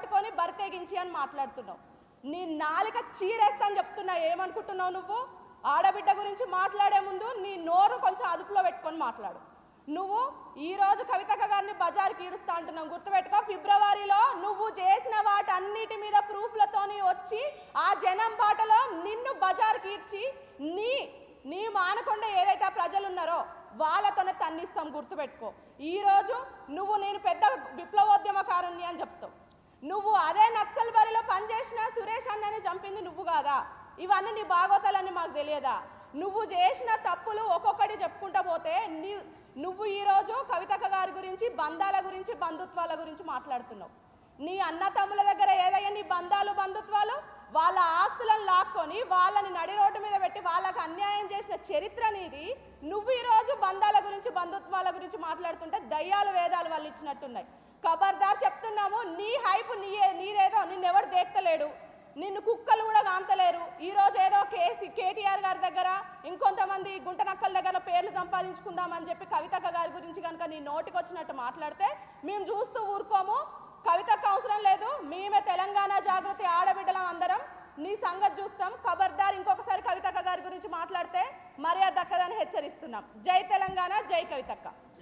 పట్టుకొని బరితెగించి అని మాట్లాడుతున్నావు. నీ నాలిక చీరేస్తాను చెప్తున్నా ఏమనుకుంటున్నావు నువ్వు? ఆడబిడ్డ గురించి మాట్లాడే ముందు నీ నోరు కొంచెం అదుపులో పెట్టుకొని మాట్లాడు. నువ్వు ఈరోజు కవితక గారిని బజార్కి ఈడుస్తా అంటున్నావు. గుర్తుపెట్టుకో ఫిబ్రవరిలో నువ్వు చేసిన వాటన్నిటి మీద ప్రూఫ్లతోని వచ్చి ఆ జనం బాటలో నిన్ను బజార్కి ఈడ్చి నీ నీ మానకుండా ఏదైతే ప్రజలు ఉన్నారో వాళ్ళతోనే తన్నిస్తాం. గుర్తుపెట్టుకో ఈరోజు నువ్వు నేను పెద్ద విప్లవోద్యమకారుణ్ణి అని చెప్తావు. నువ్వు అదే నక్సల్ బరిలో పనిచేసిన సురేష్ అన్నని చంపింది నువ్వు కాదా? ఇవన్నీ నీ బాగోతాలని మాకు తెలియదా? నువ్వు చేసిన తప్పులు ఒక్కొక్కటి చెప్పుకుంటా పోతే నీ నువ్వు ఈరోజు కవితక గారి గురించి బంధాల గురించి బంధుత్వాల గురించి మాట్లాడుతున్నావు. నీ అన్న తమ్ముల దగ్గర ఏదయ్యా నీ బంధాలు బంధుత్వాలు వాళ్ళ ఆస్తులను లాక్కొని వాళ్ళని నడి రోడ్డు మీద పెట్టి వాళ్ళకు అన్యాయం చేసిన చరిత్ర నీది. నువ్వు ఈరోజు బంధాల గురించి బంధుత్వాల గురించి మాట్లాడుతుంటే దయ్యాలు వేదాలు వాళ్ళు ఇచ్చినట్టున్నాయి ఖబర్దార్ హైపు నీయే నీదేదో నిన్నెవడు దేక్తలేడు. నిన్ను కుక్కలు కూడా కాంతలేరు. ఈ రోజు ఏదో కేసీ కేటీఆర్ గారి దగ్గర ఇంకొంతమంది గుంటనక్కల దగ్గర పేర్లు సంపాదించుకుందామని చెప్పి కవితక్క గారి గురించి కనుక నీ నోటికి వచ్చినట్టు మాట్లాడితే మేము చూస్తూ ఊరుకోము. కవితక్క అవసరం లేదు. మేమే తెలంగాణ జాగృతి ఆడబిడ్డలం అందరం. నీ సంగతి చూస్తాం. ఖబర్దార్ ఇంకొకసారి కవితక్క గారి గురించి మాట్లాడితే మర్యాద దక్కదని హెచ్చరిస్తున్నాం. జై తెలంగాణ జై కవితక్క.